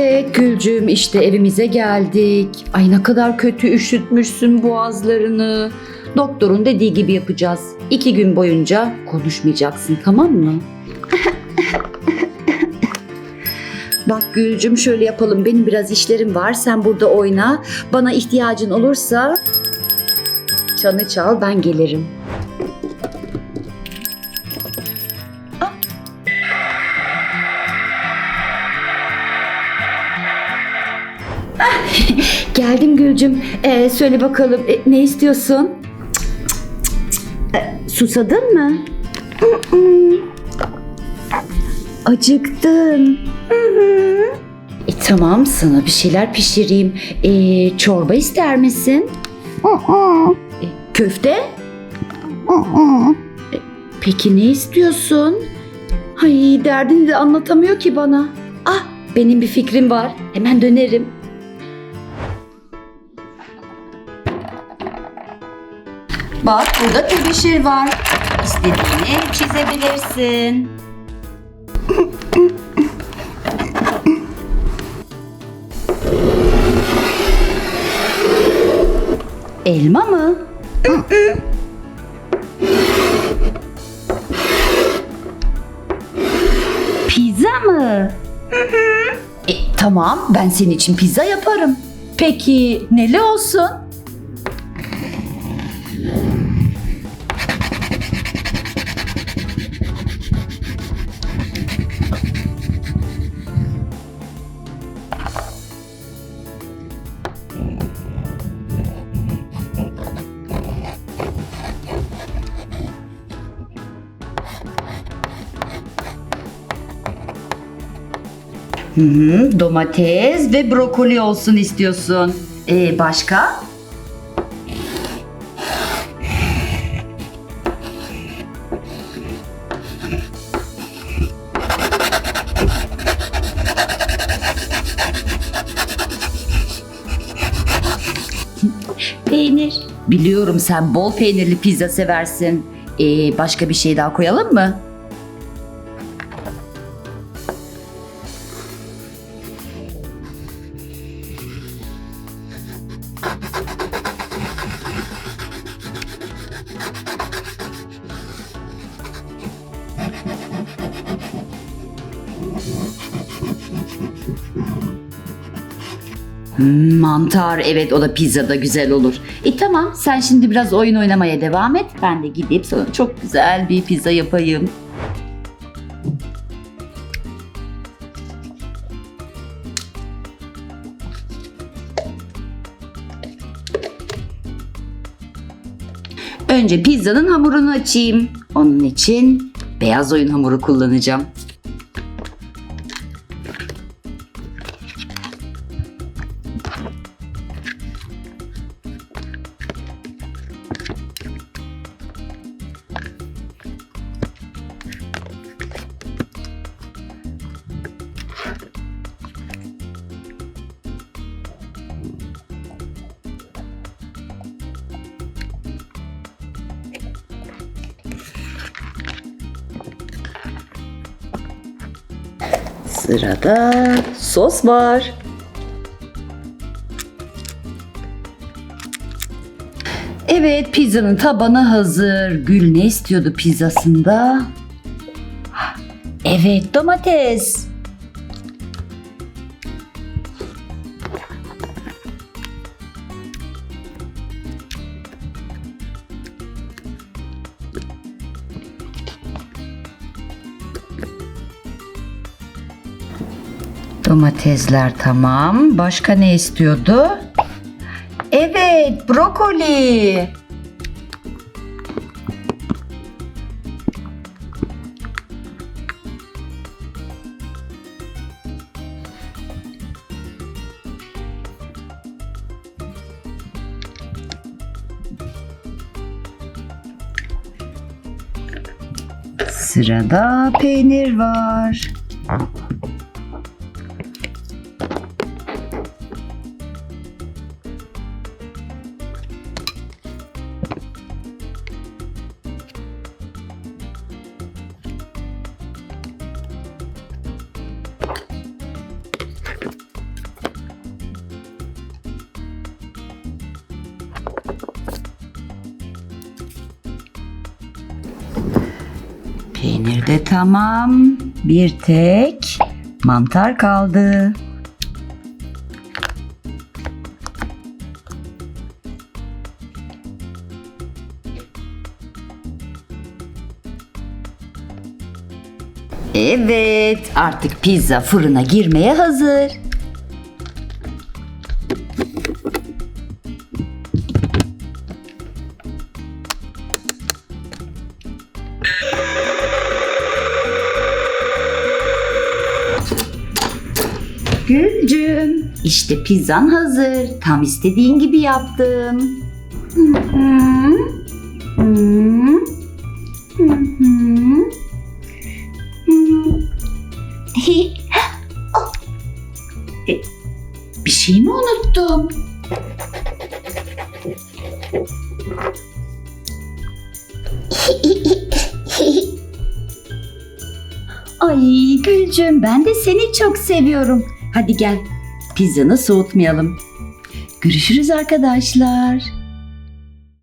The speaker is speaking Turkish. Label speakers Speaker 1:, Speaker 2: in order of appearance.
Speaker 1: Evet Gülcüm işte evimize geldik. Ay ne kadar kötü üşütmüşsün boğazlarını. Doktorun dediği gibi yapacağız. İki gün boyunca konuşmayacaksın tamam mı? Bak Gülcüm şöyle yapalım. Benim biraz işlerim var. Sen burada oyna. Bana ihtiyacın olursa çanı çal ben gelirim. Geldim Gülcüm. Ee, söyle bakalım e, ne istiyorsun? E, susadın mı? Acıktın. E, tamam sana bir şeyler pişireyim. E, çorba ister misin? E, köfte? E, peki ne istiyorsun? Ay derdini de anlatamıyor ki bana. Ah benim bir fikrim var. Hemen dönerim. Bak burada tebeşir var. İstediğini çizebilirsin. Elma mı? Pizza mı? E, tamam ben senin için pizza yaparım. Peki neli olsun? Hı hı, domates ve brokoli olsun istiyorsun. Ee, başka? Peynir. Biliyorum sen bol peynirli pizza seversin. Ee, başka bir şey daha koyalım mı? Mantar evet o da pizzada güzel olur. E tamam sen şimdi biraz oyun oynamaya devam et. Ben de gidip sana çok güzel bir pizza yapayım. Önce pizzanın hamurunu açayım. Onun için beyaz oyun hamuru kullanacağım. Sırada sos var. Evet pizzanın tabanı hazır. Gül ne istiyordu pizzasında? Evet domates. Domatesler tamam. Başka ne istiyordu? Evet, brokoli. Sırada peynir var. Peynir de tamam. Bir tek mantar kaldı. Evet, artık pizza fırına girmeye hazır. Gülcüm, işte pizzan hazır. Tam istediğin gibi yaptım. Hı hı. Hı. Hı hı. Hı. E, Bir şey mi unuttum? Ay Gülcüm ben de seni çok seviyorum. Hadi gel pizzanı soğutmayalım. Görüşürüz arkadaşlar.